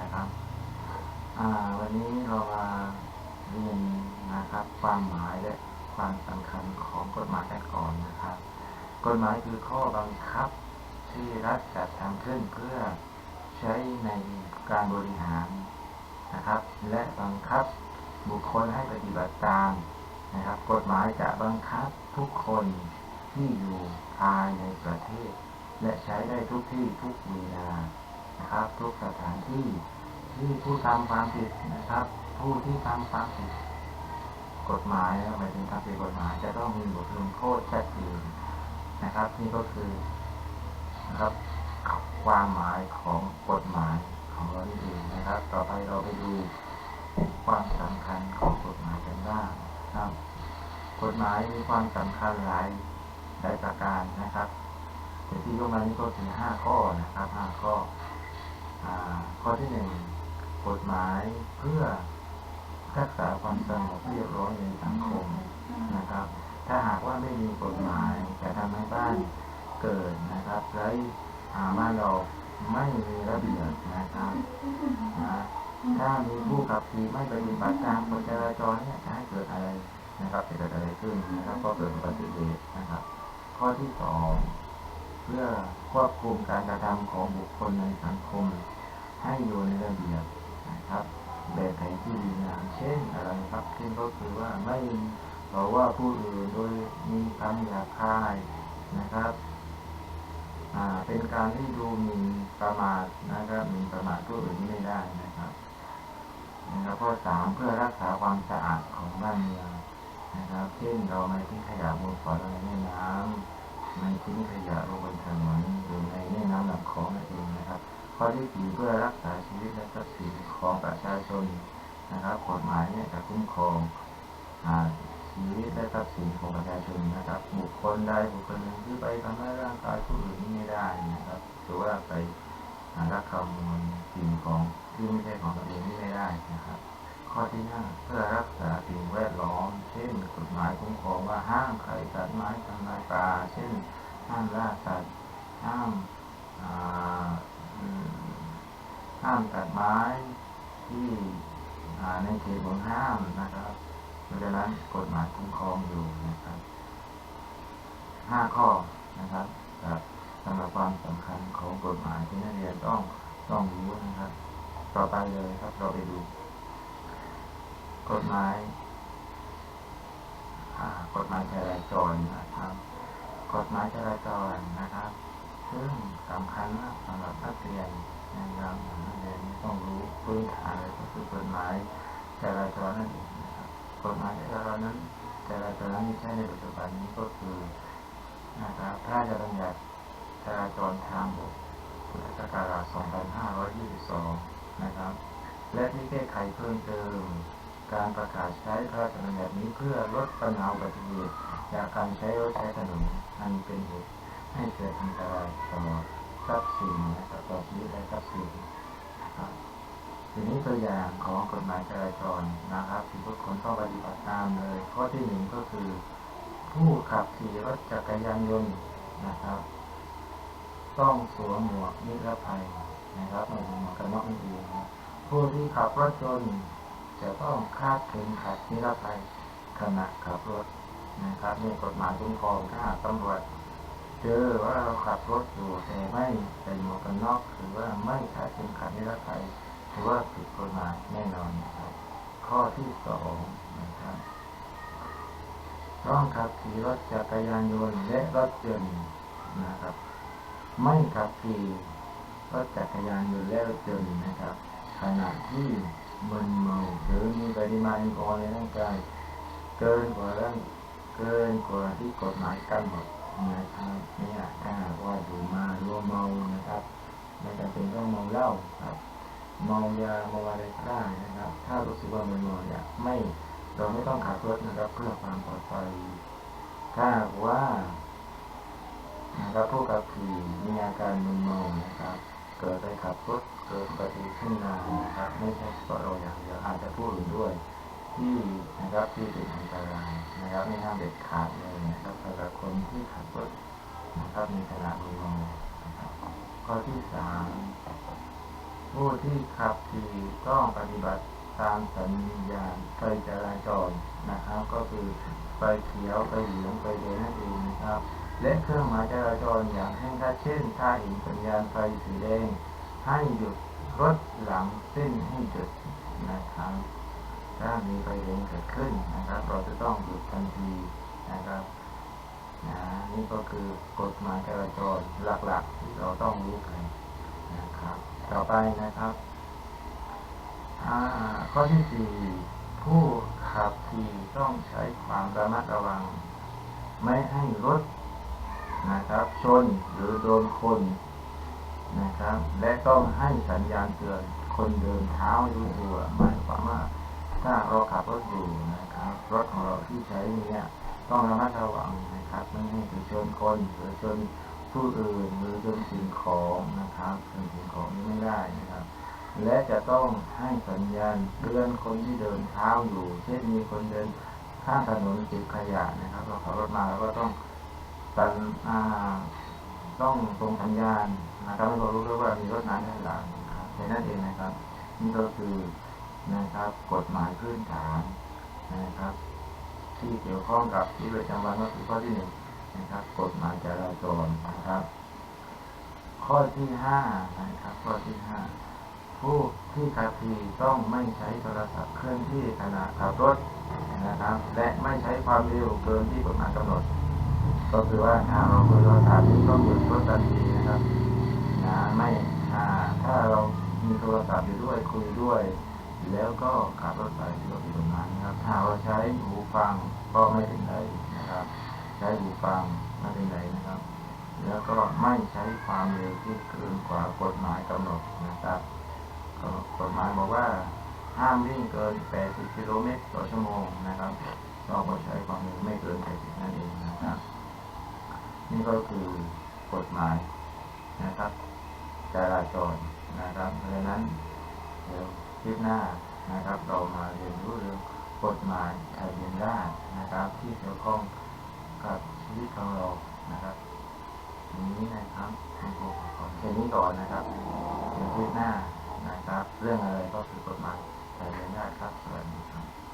นะครับวันนี้เรามาเรียนนะครับ ความหมายและความสำคัญของกฎหมายกันก่อนนะครับ กฎหมายคือข้อบังคับที่รัฐจัดทำขึ้นเพื่อใช้ในการบริหารนะครับ และบังคับบุคคลให้ปฏิบัติตามนะครับ กฎหมายจะบังคับทุกคนที่อยู่ภายในประเทศ และใช้ได้ทุกที่ทุกเวลา นะครับ ทุกสถานที่ที่ผู้ทำความผิดนะครับ ผู้ที่ทำความผิดกฎหมายนะหมายถึงทำผิดกฎหมายจะต้องมีบทลงโทษชัดเจนนะครับ นี่ก็คือนะครับความหมายของกฎหมายของเรานี่เองนะครับ ต่อไปเราไปดูความสำคัญของกฎหมายกันบ้างครับ กฎหมายมีความสำคัญหลายหลายประการนะครับแต่ที่ยกมานี้ก็คือห้าข้อนะครับห้าข้อ ข้อที่หนึ่งกฎหมายเพื่อรักษาความสงบเรียบร้อยในสังคมนะครับ ถ้าหากว่าไม่มีกฎหมายจะทำให้บ้านเกิดนะครับไร้อ่าบ้านเราไม่มีระเบียบนะครับนะถ้ามีผู้ขับขี่ไม่ปฏิบัติตามกฎจราจรเนี่ยจะให้เกิดอะไรนะครับจะเกิดอะไรขึ้นนะครับก็เกิดอุบัติเหตุนะครับ ข้อที่สอง เพื่อควบคุมการกระทำของบุคคลในสังคม ให้อยู่ในระเบียบนะครับแบบแผนที่ดีงามเช่นอะไรครับเช่นก็คือว่าไม่บอกว่าผู้อื่นโดยมีคำหยาบคายนะครับอ่าเป็นการที่ดูหมิ่นประมาทนะครับหมิ่นประมาทผู้อื่นไม่ได้นะครับนะครับข้อสามเพื่อรักษาความสะอาดของบ้านเมืองนะครับ เช่นเราไม่ทิ้งขยะมูลฝอยลงในแม่น้ำ ไม่ทิ้งขยะลงบนถนนหรือในแม่น้ำลำคลองนั่นเองนะครับ ข้อที่สี่เพื่อรักษาชีวิตและทรัพย์สินของประชาชนนะครับกฎหมายเนี่ยจะคุ้มครองอาชีวิตและทรัพย์สินของประชาชนนะครับ บุคคลใดบุคคลหนึ่งที่ไปทำให้ร่างกายผู้อื่นนี่ไม่ได้นะครับหรือว่าไปรักขโมยสิ่งของที่ไม่ใช่ของตัวเองนี่ไม่ได้นะครับ ข้อที่ห้าเพื่อรักษาสิ่งแวดล้อม เช่น กฎหมายคุ้มครองว่าห้ามใครตัดไม้ทำลายป่า เช่น ห้ามล่าสัตว์ ห้ามห้ามตัดไม้ที่ในเขตของห้ามนะครับเพราะฉะนั้นกฎหมายคุ้มครองอยู่นะครับห้าข้อนะครับสำหรับความสำคัญของกฎหมายที่นักเรียนต้องต้องรู้นะครับ ต่อไปเลยครับเราไปดู กฎหมายกฎหมายจราจรนะครับ กฎหมายจราจรนะครับ ซึ่งสำคัญมากสำหรับนักเรียนนะครับนักเรียนต้องรู้พื้นฐานเลยก็คือกฎหมายจราจรนั่นเองนะครับกฎหมายจราจรนั้นจราจรนั้นที่ใช้ในปัจจุบันนี้ก็คือนะครับพระราชบัญญัติจราจรทางบกพุทธศักราช2522 นะครับ และที่แก้ไขเพิ่มเติม การประกาศใช้พระราชบัญญัตินี้เพื่อลดปัญหาอุบัติเหตุจากการใช้รถใช้ถนนอันเป็นเหตุให้เกิดอันตรายต่อทรัพย์สินนะครับต่อชีวิตและทรัพย์สินทีนี้ตัวอย่างของกฎหมายจราจรนะครับที่ทุกคนต้องปฏิบัติตามเลยข้อที่หนึ่งก็คือ ผู้ขับขี่รถจักรยานยนต์นะครับ ต้องสวมหมวกนิรภัยนะครับหมายถึงหมวกกันน็อกนั่นเองนะผู้ที่ขับรถยนต์ จะต้องคาดเข็มขัดนิรภัยขณะขับรถนะครับนี่กฎหมายคุ้มครองถ้าตำรวจเจอว่าเราขับรถอยู่แต่ไม่ใส่หมวกกันน็อกหรือว่าไม่คาดเข็มขัดนิรภัยถือว่าผิดกฎหมายแน่นอนนะครับ ข้อที่สองนะครับต้องขับขี่รถจักรยานยนต์และรถยนต์นะครับ ไม่ขับขี่รถจักรยานยนต์และรถยนต์นะครับขณะที่ มึนเมาหรือมีปริมาณแอลกอฮอล์ในร่างกายเกินกว่าร่างเกินกว่าที่กฎหมายกำหนดนะครับเนี่ยถ้าหาว่าดูมาร่วมเมานะครับไม่จำเป็นต้องเมาเหล้าครับเมายาเมาอะไรก็ได้นะครับ ถ้ารู้สึกว่ามันเมาเนี่ยไม่เราไม่ต้องขับรถนะครับเพื่อความปลอดภัยถ้าว่านะครับผู้ขับขี่มีอาการมึนเมานะครับ เกิดไปขับรถเกิดอุบัติเหตุขึ้นมานะครับ ไม่ใช่เฉพาะเราอย่างเดียวอาจจะผู้อื่นด้วย ที่นะครับที่เป็นอันตรายนะครับไม่ห้ามเด็ดขาดเลยนะครับสำหรับคนที่ขับรถนะครับมีขณะมึนเมนะครับข้อที่สามผู้ที่ขับขี่ต้องปฏิบัติตามสัญญาณไฟจราจรนะครับ ก็คือไฟเขียวไฟเหลืองไฟแดงนั่นเองนะครับ และเครื่องหมายจราจรอย่างให้ชัดเช่นถ้าเห็นสัญญาณไฟสีแดง ให้หยุดรถหลังเส้นให้หยุดนะครับถ้ามีไฟแดงเกิดขึ้นนะครับ เราจะต้องหยุดทันทีนะครับนะนี่ก็คือกฎหมายจราจรหลักๆที่เราต้องรู้กันนะครับ ต่อไปนะครับข้อที่สี่ผู้ขับขี่ต้องใช้ความระมัดระวัง ไม่ให้รถ นะครับ ชนหรือโดนคนนะครับ และต้องให้สัญญาณเตือนคนเดินเท้ารู้ตัวหมายความว่าถ้าเราขับรถอยู่นะครับ รถของเราที่ใช้เนี่ยต้องระมัดระวังนะครับไม่ให้ไปชนคนหรือชนผู้อื่นหรือชนสิ่งของนะครับชนสิ่งของนี้ไม่ได้นะครับ และจะต้องให้สัญญาณเตือนคนที่เดินเท้าอยู่ เช่นมีคนเดินข้ามถนนเก็บขยะนะครับ เราขับรถมาแล้วก็ต้อง สัญอ่าต้องตรงสัญญาณนะครับให้เรารู้ด้วยว่ามีรถนั้นด้านหลังนะครับแค่นั้นเองนะครับ นี่ก็คือนะครับกฎหมายพื้นฐานนะครับ ที่เกี่ยวข้องกับชีวิตประจำวันก็คือข้อที่หนึ่งนะครับ กฎหมายจราจรนะครับ ข้อที่ห้านะครับ ข้อที่ห้าผู้ที่ขับขี่ต้องไม่ใช้โทรศัพท์เคลื่อนที่ขณะขับรถนะครับ และไม่ใช้ความเร็วเกินที่กฎหมายกำหนด ก็คือว่าถ้าเราคุยโทรศัพท์นี่ต้องหยุดรถทันทีนะครับไม่อ่าถ้าเรามีโทรศัพท์อยู่ด้วยคุยด้วย แล้วก็ขับรถไปที่รถอยู่ตรงนั้นนะครับถ้าเราใช้หูฟังก็ไม่เป็นไรนะครับ ใช้หูฟังไม่เป็นไรนะครับ แล้วก็ไม่ใช้ความเร็วที่เกินกว่ากฎหมายกำหนดนะครับก็กฎหมายบอกว่าห้ามวิ่งเกิน 80 กิโลเมตรต่อชั่วโมงนะครับเราก็ใช้ความเร็วไม่เก็คือกฎหมายนะครับจราจรนะครับเพราะฉะนั้นเดี๋ยวคลิปหน้านะครับ เรามาเรียนรู้เรื่องกฎหมายทะเบียนราษนะครับ ที่เกี่ยวข้องกับชีวิตของเรานะครับทีนี้นะครับคุณครูขอแค่นี้ก่อนนะครับเดี๋ยวคลิปหน้านะครับ เรื่องอะไรก็คือกฎหมายทะเบียนราษครับสวัสดีครับ